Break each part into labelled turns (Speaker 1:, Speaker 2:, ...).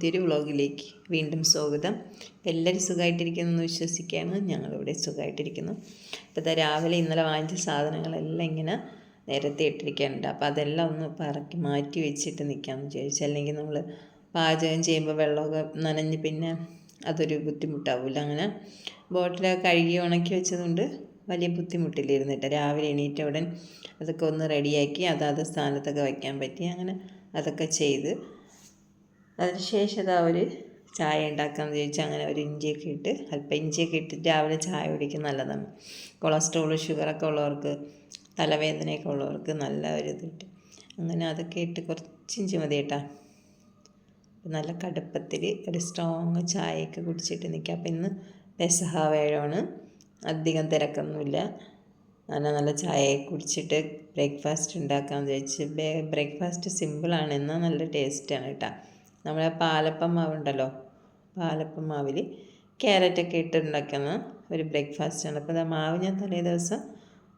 Speaker 1: പുതിയൊരു വ്ളോഗിലേക്ക് വീണ്ടും സ്വാഗതം. എല്ലാവരും സുഖമായിട്ടിരിക്കുന്നു എന്ന് വിശ്വസിക്കുകയാണ്. ഞങ്ങളിവിടെ സുഖമായിട്ടിരിക്കുന്നു. അപ്പോൾ ഇതാ രാവിലെ ഇന്നലെ വാങ്ങിച്ച സാധനങ്ങളെല്ലാം ഇങ്ങനെ നേരത്തെ ഇട്ടിരിക്കാനുണ്ട് അപ്പോൾ അതെല്ലാം ഒന്ന് പറക്കി മാറ്റി വെച്ചിട്ട് നിൽക്കാമെന്ന് വിചാരിച്ചു. അല്ലെങ്കിൽ നമ്മൾ പാചകം ചെയ്യുമ്പോൾ വെള്ളമൊക്കെ നനഞ്ഞ് പിന്നെ അതൊരു ബുദ്ധിമുട്ടാവില്ല അങ്ങനെ ബോട്ടിലൊക്കെ കഴുകി ഉണക്കി വെച്ചതുകൊണ്ട് വലിയ ബുദ്ധിമുട്ടില്ലായിരുന്നിട്ട് രാവിലെ എണീറ്റ ഉടൻ അതൊക്കെ ഒന്ന് റെഡിയാക്കി അതാത് സ്ഥാനത്തൊക്കെ വയ്ക്കാൻ പറ്റി. അങ്ങനെ അതൊക്കെ ചെയ്ത് അതിനുശേഷം ഇതാ അവർ ചായ ഉണ്ടാക്കാമെന്ന് ചോദിച്ചാൽ അങ്ങനെ ഒരു ഇഞ്ചിയൊക്കെ ഇട്ട് അല്പം ഇഞ്ചിയൊക്കെ ഇട്ട് രാവിലെ ചായ കുടിക്കുന്നത് നല്ലതാണ്. കൊളസ്ട്രോൾ ഷുഗറൊക്കെ ഉള്ളവർക്ക് തലവേദനയൊക്കെ ഉള്ളവർക്ക് നല്ല ഒരു ഇതിട്ട് അങ്ങനെ അതൊക്കെ ഇട്ട് കുറച്ച് ഇഞ്ചി മതി കേട്ടോ. നല്ല കടുപ്പത്തിൽ ഒരു സ്ട്രോങ് ചായയൊക്കെ കുടിച്ചിട്ട് നിൽക്കുക. അപ്പം ഇന്ന് പെസഹ വേഴമാണ് അധികം തിരക്കൊന്നുമില്ല. അങ്ങനെ നല്ല ചായ കുടിച്ചിട്ട് ബ്രേക്ക്ഫാസ്റ്റ് ഉണ്ടാക്കാമെന്ന് വിചാരിച്ച്. ബ്രേക്ക്ഫാസ്റ്റ് സിമ്പിളാണ് എന്നാൽ നല്ല ടേസ്റ്റാണ് കേട്ടോ. നമ്മളെ പാലപ്പം മാവുണ്ടല്ലോ പാലപ്പം മാവിൽ ക്യാരറ്റൊക്കെ ഇട്ടുണ്ടാക്കുന്ന ഒരു ബ്രേക്ക്ഫാസ്റ്റാണ്. അപ്പോൾ ആ മാവ് ഞാൻ തലേ ദിവസം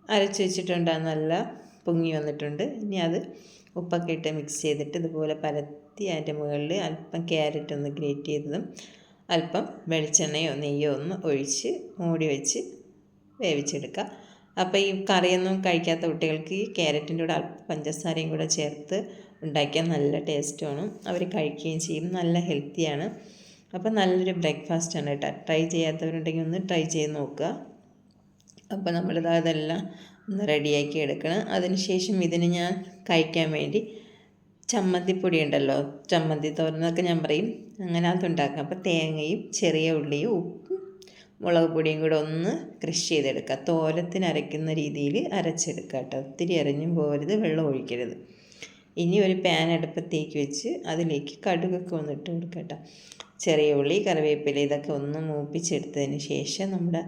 Speaker 1: അരച്ച് വെച്ചിട്ടുണ്ട്. നല്ല പൊങ്ങി വന്നിട്ടുണ്ട്. ഇനി അത് ഉപ്പൊക്കെ ഇട്ട് മിക്സ് ചെയ്തിട്ട് ഇതുപോലെ പരത്തി അതിന്റെ മുകളിൽ അല്പം ക്യാരറ്റ് ഒന്ന് ഗ്രേറ്റ് ചെയ്തതും അല്പം വെളിച്ചെണ്ണയോ നെയ്യോ ഒന്ന് ഒഴിച്ച് മൂടി വെച്ച് വേവിച്ചെടുക്കുക അപ്പോൾ ഈ കറിയൊന്നും കഴിക്കാത്ത കുട്ടികൾക്ക് ഈ ക്യാരറ്റിന്റെ കൂടെ അല്പം പഞ്ചസാരയും കൂടെ ചേർത്ത് ഉണ്ടാക്കിയാൽ നല്ല ടേസ്റ്റുമാണ്. അവർ കഴിക്കുകയും ചെയ്യും. നല്ല ഹെൽത്തിയാണ്. അപ്പോൾ നല്ലൊരു ബ്രേക്ക്ഫാസ്റ്റാണ് കേട്ടോ. ട്രൈ ചെയ്യാത്തവരുണ്ടെങ്കിൽ ഒന്ന് ട്രൈ ചെയ്ത് നോക്കുക. അപ്പോൾ നമ്മളിത് അതെല്ലാം ഒന്ന് റെഡിയാക്കി എടുക്കണം. അതിനുശേഷം ഇതിന് ഞാൻ കഴിക്കാൻ വേണ്ടി ചമ്മന്തിപ്പൊടി ഉണ്ടല്ലോ. ചമ്മന്തി തോരനൊക്കെ ഞാൻ പറയും. അങ്ങനെ അതുണ്ടാക്കാം അപ്പോൾ തേങ്ങയും ചെറിയ ഉള്ളിയും ഉപ്പും മുളക് പൊടിയും കൂടെ ഒന്ന് ക്രഷ് ചെയ്തെടുക്കുക. തോരത്തിന് അരയ്ക്കുന്ന രീതിയിൽ അരച്ചെടുക്കുക കേട്ടോ. ഒത്തിരി അരഞ്ഞും പോരുത് വെള്ളം ഒഴിക്കരുത്. ഇനി ഒരു പാൻ അടുപ്പത്തേക്ക് വെച്ച് അതിലേക്ക് കടുകൊക്കെ ഒന്ന് ഇട്ട് കൊടുക്കട്ടെ. ചെറിയ ഉള്ളി കറിവേപ്പില ഇതൊക്കെ ഒന്ന് മൂപ്പിച്ചെടുത്തതിന് ശേഷം നമ്മുടെ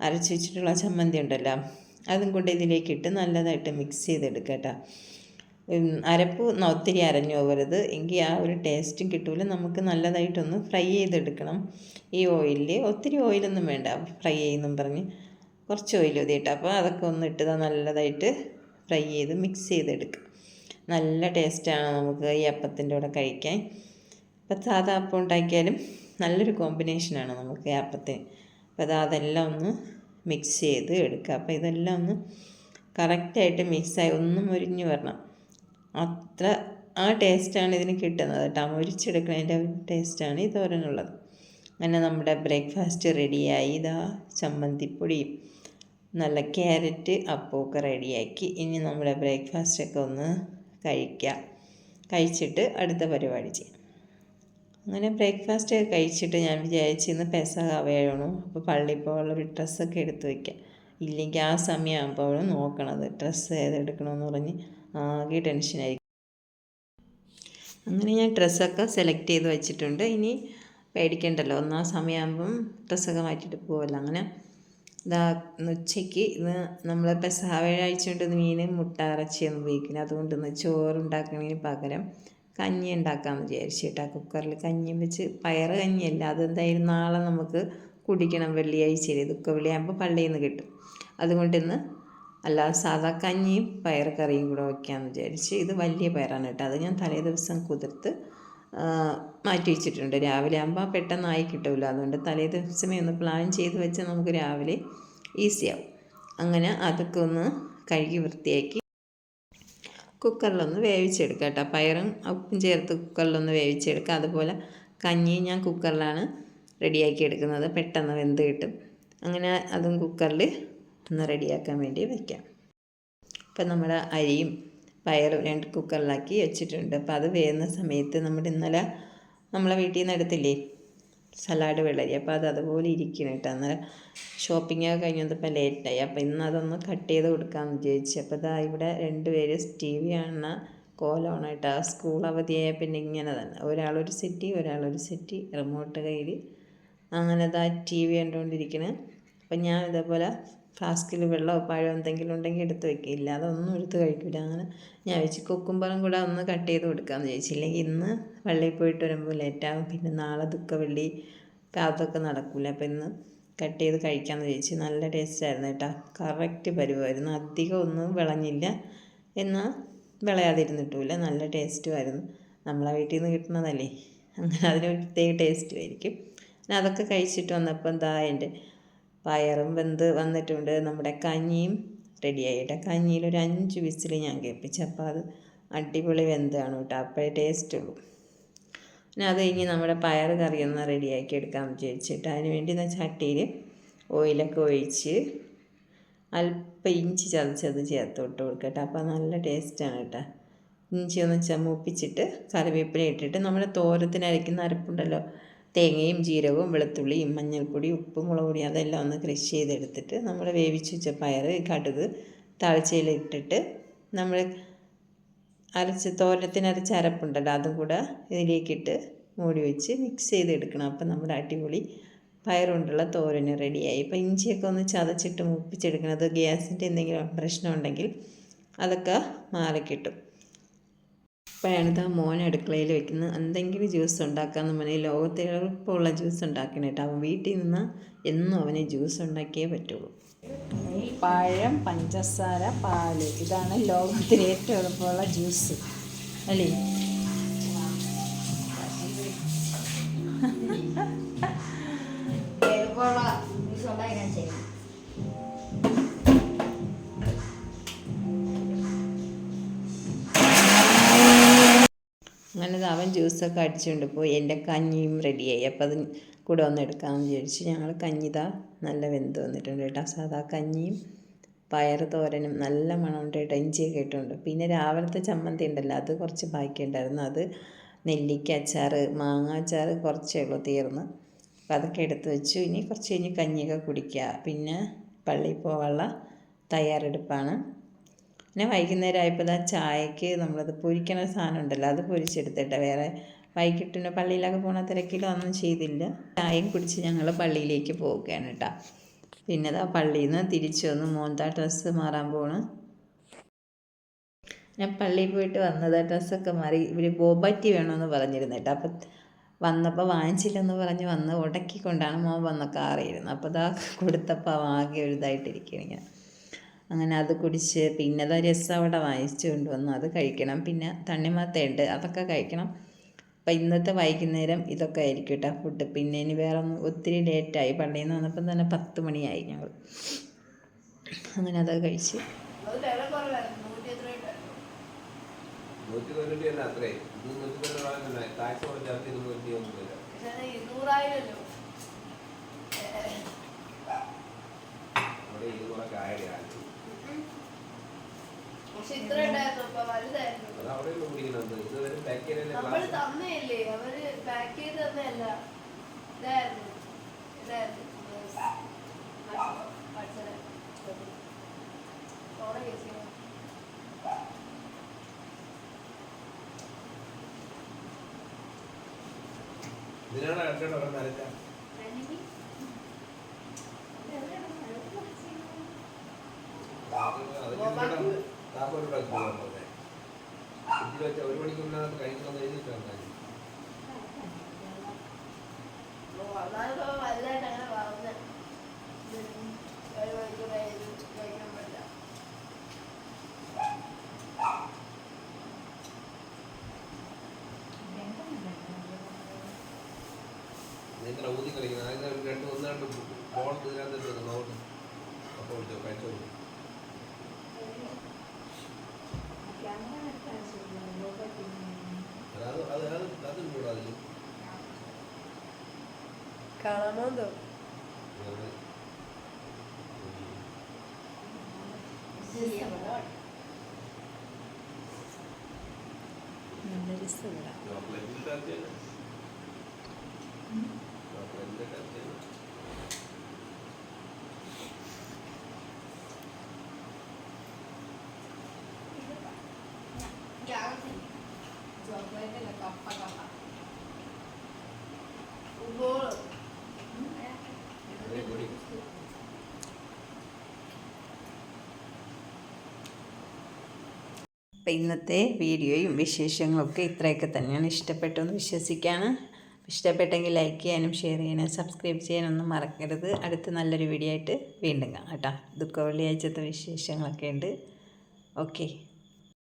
Speaker 1: അരച്ച് വെച്ചിട്ടുള്ള ചമ്മന്തി ഉണ്ടല്ലോ അതും കൊണ്ട് ഇതിലേക്ക് ഇട്ട് നല്ലതായിട്ട് മിക്സ് ചെയ്തെടുക്കുക കേട്ടോ അരപ്പ് ഒത്തിരി അരഞ്ഞു പോകരുത്. എങ്കിൽ ആ ഒരു ടേസ്റ്റും കിട്ടൂല. നമുക്ക് നല്ലതായിട്ടൊന്ന് ഫ്രൈ ചെയ്തെടുക്കണം. ഈ ഓയിലിൽ ഒത്തിരി ഓയിലൊന്നും വേണ്ട. ഫ്രൈ ചെയ്യുന്നും പറഞ്ഞ് കുറച്ച് ഓയിൽ ഊതിയിട്ട് അപ്പോൾ അതൊക്കെ ഒന്ന് ഇട്ട് നല്ലതായിട്ട് ഫ്രൈ ചെയ്ത് മിക്സ് ചെയ്തെടുക്കുക നല്ല ടേസ്റ്റാണ് നമുക്ക് ഈ അപ്പത്തിന്റെ കൂടെ കഴിക്കാൻ. ഇപ്പം സാധാ അപ്പം ഉണ്ടാക്കിയാലും നല്ലൊരു കോമ്പിനേഷനാണ് നമുക്ക് ഈ അപ്പത്തിന്. അപ്പോൾ അത് അതെല്ലാം ഒന്ന് മിക്സ് ചെയ്ത് എടുക്കുക. അപ്പോൾ ഇതെല്ലാം ഒന്ന് കറക്റ്റായിട്ട് മിക്സായി ഒന്നും മുരിഞ്ഞ് വരണം. അത്ര ആ ടേസ്റ്റാണ് ഇതിന് കിട്ടുന്നത് കേട്ടോ. മുരിച്ചെടുക്കുന്നതിന്റെ ടേസ്റ്റാണ് ഈ തോരനുള്ളത്. അങ്ങനെ നമ്മുടെ ബ്രേക്ക്ഫാസ്റ്റ് റെഡിയായി. ഇതാ ചമ്മന്തിപ്പൊടിയും നല്ല ക്യാരറ്റ് അപ്പമൊക്കെ റെഡിയാക്കി. ഇനി നമ്മുടെ ബ്രേക്ക്ഫാസ്റ്റൊക്കെ ഒന്ന് കഴിക്കാം കഴിച്ചിട്ട് അടുത്ത പരിപാടി ചെയ്യാം. അങ്ങനെ ബ്രേക്ക്ഫാസ്റ്റ് കഴിച്ചിട്ട് ഞാൻ വിചാരിച്ചു ഇന്ന് പെസക വേണം. അപ്പോൾ പള്ളിയിൽ പോകാനുള്ളൊരു ഡ്രസ്സൊക്കെ എടുത്ത് വയ്ക്കാം ഇല്ലെങ്കിൽ ആ സമയമാകുമ്പോഴും നോക്കണത് ഡ്രസ്സ് ഏതെടുക്കണമെന്ന് പറഞ്ഞ് ആകെ ടെൻഷനായിരിക്കും അങ്ങനെ ഞാൻ ഡ്രസ്സൊക്കെ സെലക്ട് ചെയ്ത് വെച്ചിട്ടുണ്ട്. ഇനി പേടിക്കണ്ടല്ലോ. ഒന്നാം സമയമാകുമ്പം ഡ്രസ്സൊക്കെ മാറ്റിയിട്ട് പോകുമല്ലോ അങ്ങനെ ഇതാ ഉച്ചയ്ക്ക് ഇന്ന് നമ്മൾ പെസഹ വ്യാഴാഴ്ച മീൻ മുട്ട ഇറച്ചിയാണ് ഉപയോഗിക്കുന്നത്. അതുകൊണ്ട് ഇന്ന് ചോറുണ്ടാക്കുന്നതിന് പകരം കഞ്ഞി ഉണ്ടാക്കാമെന്ന് വിചാരിച്ചു കേട്ടോ കുക്കറിൽ കഞ്ഞി വെച്ച് പയർ കഞ്ഞിയല്ല അതെന്തായാലും നാളെ നമുക്ക് കുടിക്കണം വെള്ളിയാഴ്ചയിൽ ദുഃഖ വെള്ളിയാകുമ്പോൾ പള്ളിയിൽ നിന്ന് കിട്ടും. അതുകൊണ്ട് ഇന്ന് അല്ലാതെ സാധാ കഞ്ഞിയും പയർ കറിയും കൂടെ വയ്ക്കാമെന്ന് വിചാരിച്ച് ഇത് വലിയ പയറാണ് കേട്ടോ. അത് ഞാൻ തലേ ദിവസം കുതിർത്ത് മാറ്റി വെച്ചിട്ടുണ്ട്. രാവിലെ ആകുമ്പോൾ പെട്ടെന്ന് ആയി കിട്ടില്ല അതുകൊണ്ട് തലേ ദിവസമേ ഒന്ന് പ്ലാൻ ചെയ്ത് വെച്ച് നമുക്ക് രാവിലെ ഈസിയാവും അങ്ങനെ അതൊക്കെ ഒന്ന് കഴുകി വൃത്തിയാക്കി കുക്കറിലൊന്ന് വേവിച്ചെടുക്കുക കേട്ടോ. പയറും ഉപ്പും ചേർത്ത് കുക്കറിലൊന്ന് വേവിച്ചെടുക്കുക അതുപോലെ കഞ്ഞി ഞാൻ കുക്കറിലാണ് റെഡിയാക്കി എടുക്കുന്നത്. പെട്ടെന്ന് വെന്ത് കിട്ടും. അങ്ങനെ അതും കുക്കറിൽ ഒന്ന് റെഡിയാക്കാൻ വേണ്ടി വയ്ക്കാം ഇപ്പം നമ്മുടെ അരിയും പയറും രണ്ട് കുക്കറിലാക്കി വെച്ചിട്ടുണ്ട്. അപ്പോൾ അത് വേകുന്ന സമയത്ത് നമ്മുടെ ഇന്നലെ നമ്മളെ വീട്ടിൽ നിന്ന് എടുത്തില്ലേ? സലാഡ് വെള്ളരി. അപ്പോൾ അത് അതുപോലെ ഇരിക്കണം കേട്ടോ. അന്നേരം ഷോപ്പിംഗ് ഒക്കെ കഴിഞ്ഞപ്പോൾ ലേറ്റായി അപ്പോൾ ഇന്ന് അതൊന്ന് കട്ട് ചെയ്ത് കൊടുക്കാമെന്ന് വിചാരിച്ചു. അപ്പോൾ ഇതാ ഇവിടെ രണ്ട് പേര് ടി വി കാണുന്ന കോലമാണ് കേട്ടോ സ്കൂൾ അവധിയായ പിന്നെ ഇങ്ങനെ തന്നെ. ഒരാളൊരു സെറ്റി ഒരാളൊരു സെറ്റി റിമോട്ട് കയ്യിൽ അങ്ങനെ ഇതാ ടി വി കണ്ടുകൊണ്ടിരിക്കണേ അപ്പം ഞാൻ ഇതേപോലെ ഫ്ലാസ്കിൽ വെള്ളമോ പഴമോ എന്തെങ്കിലും ഉണ്ടെങ്കിൽ എടുത്ത് വെക്കില്ല അതൊന്നും എടുത്ത് കഴിക്കില്ല അങ്ങനെ ഞാൻ വെച്ച് കൊക്കുമ്പറും കൂടെ ഒന്ന് കട്ട് ചെയ്ത് കൊടുക്കാമെന്ന് ചോദിച്ചില്ലെങ്കിൽ ഇന്ന് പള്ളിയിൽ പോയിട്ട് വരുമ്പോൾ ലേറ്റാകും പിന്നെ നാളെ ദുഃഖ വെള്ളി പാത്തൊക്കെ നടക്കില്ല അപ്പം ഇന്ന് കട്ട് ചെയ്ത് കഴിക്കാമെന്ന് ചോദിച്ചു നല്ല ടേസ്റ്റായിരുന്നു കേട്ടോ. കറക്റ്റ് പരുവായിരുന്നു. അധികം ഒന്നും വിളഞ്ഞില്ല. എന്നാൽ വിളയാതിരുന്നിട്ടുമില്ല. നല്ല ടേസ്റ്റുമായിരുന്നു നമ്മളെ വീട്ടിൽ നിന്ന് കിട്ടുന്നതല്ലേ. അങ്ങനെ അതിന് പ്രത്യേക ടേസ്റ്റുമായിരിക്കും അതൊക്കെ കഴിച്ചിട്ട് വന്നപ്പോൾ എന്താ എന്റെ പയറും വെന്ത് വന്നിട്ടുണ്ട്. നമ്മുടെ കഞ്ഞിയും റെഡിയായിട്ട് കഞ്ഞിയിൽ ഒരു അഞ്ച് വിസിൽ ഞാൻ കേൾപ്പിച്ചു. അപ്പോൾ അത് അടിപൊളി വെന്താണ് കേട്ടോ. അപ്പോഴേ ടേസ്റ്റ് ഉള്ളൂ. പിന്നെ അത് കഴിഞ്ഞ് നമ്മുടെ പയർ കറി ഒന്ന് റെഡിയാക്കി എടുക്കാൻ വിചാരിച്ചിട്ട്. അതിന് വേണ്ടി ഞാൻ ചട്ടിയിൽ ഓയിലൊക്കെ ഒഴിച്ച് അല്പം ഇഞ്ചി ചതച്ചത് ചേർത്ത് ഇട്ട് കൊടുക്കട്ടെ. അപ്പോൾ നല്ല ടേസ്റ്റാണ് കേട്ടോ. ഇഞ്ചി ഒന്ന് ചമ്മൂപ്പിച്ചിട്ട് കറിവേപ്പില ഇട്ടിട്ട് നമ്മുടെ തോരത്തിന് അരയ്ക്കുന്ന അരപ്പുണ്ടല്ലോ തേങ്ങയും ജീരകവും വെളുത്തുള്ളിയും മഞ്ഞൾപ്പൊടി ഉപ്പും മുളക് പൊടി അതെല്ലാം ഒന്ന് ക്രഷ് ചെയ്തെടുത്തിട്ട് നമ്മൾ വേവിച്ച് വെച്ച പയർ കടുക് താഴ്ചയിലിട്ടിട്ട് നമ്മൾ അരച്ച് തോരത്തിന് അരച്ച അരപ്പുണ്ടല്ലോ അതും കൂടെ ഇതിലേക്കിട്ട് മൂടി വെച്ച് മിക്സ് ചെയ്തെടുക്കണം. അപ്പം നമ്മുടെ അടിപൊളി പയറുകൊണ്ടുള്ള തോരന് റെഡിയായി. ഇപ്പം ഇഞ്ചിയൊക്കെ ഒന്ന് ചതച്ചിട്ട് മുപ്പിച്ചെടുക്കണം ഗ്യാസിന്റെ എന്തെങ്കിലും പ്രശ്നമുണ്ടെങ്കിൽ അതൊക്കെ മാറിക്കിട്ടും. ഇപ്പോഴാണ് ഇതാ മോൻ അടുക്കളയിൽ വെക്കുന്നത്. എന്തെങ്കിലും ജ്യൂസ് ഉണ്ടാക്കാമെന്ന് പറഞ്ഞാൽ ലോകത്തെ എളുപ്പമുള്ള ജ്യൂസ് ഉണ്ടാക്കണം കേട്ടോ അവൻ വീട്ടിൽ നിന്ന് എന്നും അവന് ജ്യൂസ് ഉണ്ടാക്കിയേ പറ്റുള്ളൂ.
Speaker 2: പഴം പഞ്ചസാര പാൽ. ഇതാണ് ലോകത്തിലെ ഏറ്റവും എളുപ്പമുള്ള ജ്യൂസ് അല്ലേ?
Speaker 1: അങ്ങനെ അവൻ ജ്യൂസൊക്കെ അടിച്ചുകൊണ്ട് പോയി. എന്റെ കഞ്ഞിയും റെഡിയായി. അപ്പോൾ അത് കൂടെ ഒന്ന് എടുക്കാമെന്ന് വിചാരിച്ചു ഞങ്ങൾ കഞ്ഞിതാ നല്ല വെന്ത് വന്നിട്ടുണ്ട് കേട്ടോ. സാധാ കഞ്ഞിയും പയർ തോരനും നല്ല മണമുണ്ട് കേട്ടോ. ഇഞ്ചിയൊക്കെ ഇട്ടുണ്ട്. പിന്നെ രാവിലത്തെ ചമ്മന്തി ഉണ്ടല്ലോ അത് കുറച്ച് ബാക്കിയുണ്ടായിരുന്നു. അത് നെല്ലിക്ക അച്ചാർ മാങ്ങ അച്ചാർ കുറച്ചേ ഉള്ളൂ തീർന്ന്. അപ്പോൾ അതൊക്കെ എടുത്ത് വെച്ചു. ഇനി കുറച്ച് കഴിഞ്ഞ് കഞ്ഞിയൊക്കെ കുടിക്കുക പിന്നെ പള്ളിയിൽ പോകാനുള്ള തയ്യാറെടുപ്പാണ്. പിന്നെ വൈകുന്നേരം ആയപ്പോൾ ആ ചായക്ക് നമ്മളത് പൊരിക്കണ സാധനം ഉണ്ടല്ലോ അത് പൊരിച്ചെടുത്തിട്ട് വേറെ വൈകിട്ടിന് പള്ളിയിലൊക്കെ പോണ തിരക്കിലോ ഒന്നും ചെയ്തില്ല. ചായയും കുടിച്ച് ഞങ്ങൾ പള്ളിയിലേക്ക് പോവുകയാണ് കേട്ടോ. പിന്നെ അതാ പള്ളിയിൽ നിന്ന് തിരിച്ചു വന്ന് മോന്താ ഡ്രസ്സ് മാറാൻ പോണ്. ഞാൻ പള്ളിയിൽ പോയിട്ട് വന്നത് ഡ്രസ്സൊക്കെ മാറി ഇവർ ബോബാറ്റി വേണമെന്ന് പറഞ്ഞിരുന്നു കേട്ടോ. അപ്പം വന്നപ്പോൾ വാങ്ങിച്ചില്ലെന്ന് പറഞ്ഞ് വന്ന് ഉടക്കിക്കൊണ്ടാണ് മോൻ വന്ന കാറിയിരുന്നത് അപ്പോൾ അതാ കൊടുത്തപ്പോൾ ആകെ ഒരു ഇതായിട്ടിരിക്കുകയാണ് ഇങ്ങനെ. അങ്ങനെ അത് കുടിച്ച് പിന്നെ അത് രസം അവിടെ വാങ്ങിച്ചു കൊണ്ടുവന്നു. അത് കഴിക്കണം. പിന്നെ തണ്ണിമത്തയുണ്ട്. അതൊക്കെ കഴിക്കണം. അപ്പം ഇന്നത്തെ വൈകുന്നേരം ഇതൊക്കെ ആയിരിക്കും കേട്ടോ ഫുഡ് പിന്നെ ഇനി വേറെ ഒന്നും ഒത്തിരി ലേറ്റായി പള്ളിയിൽ നിന്ന് വന്നപ്പം തന്നെ പത്ത് മണിയായി ഞങ്ങൾ അങ്ങനെ അതൊക്കെ കഴിച്ച്.
Speaker 3: അത് തന്നെയല്ലേ? അവർ പാക്ക് ചെയ്ത് തന്നെയല്ല. ഇതായിരുന്നു. ഇതായിരുന്നു.
Speaker 4: ഇതിനാണ് അടുത്തോട്ട് അവിടെ നരച്ച താപ്പൊരു ഫ്രിഡ്ജിൽ വെച്ച ഒരു മണിക്ക് മുന്നേ
Speaker 3: വന്നാലിപ്പോ വലുതായിട്ട് അങ്ങനെ വളർന്ന് ഒരു മണിക്കൂർ കഴിക്കാൻ പറ്റില്ല.
Speaker 4: നിങ്ങൾ ഊതി കളിക്കുന്നത്? അതിന് രണ്ട് ഒന്ന് രണ്ട് ബോൾ ഇതിനകത്ത് നോട്ട് അപ്പോൾ കഴിച്ചോളൂ. Carla mandou. Não,
Speaker 3: deve
Speaker 1: ser. Não, അപ്പം ഇന്നത്തെ വീഡിയോയും വിശേഷങ്ങളൊക്കെ ഇത്രയൊക്കെ തന്നെയാണ്. ഇഷ്ടപ്പെട്ടു എന്ന് വിശ്വസിക്കുകയാണ് ഇഷ്ടപ്പെട്ടെങ്കിൽ ലൈക്ക് ചെയ്യാനും ഷെയർ ചെയ്യാനും സബ്സ്ക്രൈബ് ചെയ്യാനൊന്നും മറക്കരുത്. അടുത്ത നല്ലൊരു വീഡിയോ ആയിട്ട് വീണ്ടും കാണാം കേട്ടോ. ദുഃഖ വെള്ളിയാഴ്ചത്തെ വിശേഷങ്ങളൊക്കെ ഉണ്ട്. ഓക്കെ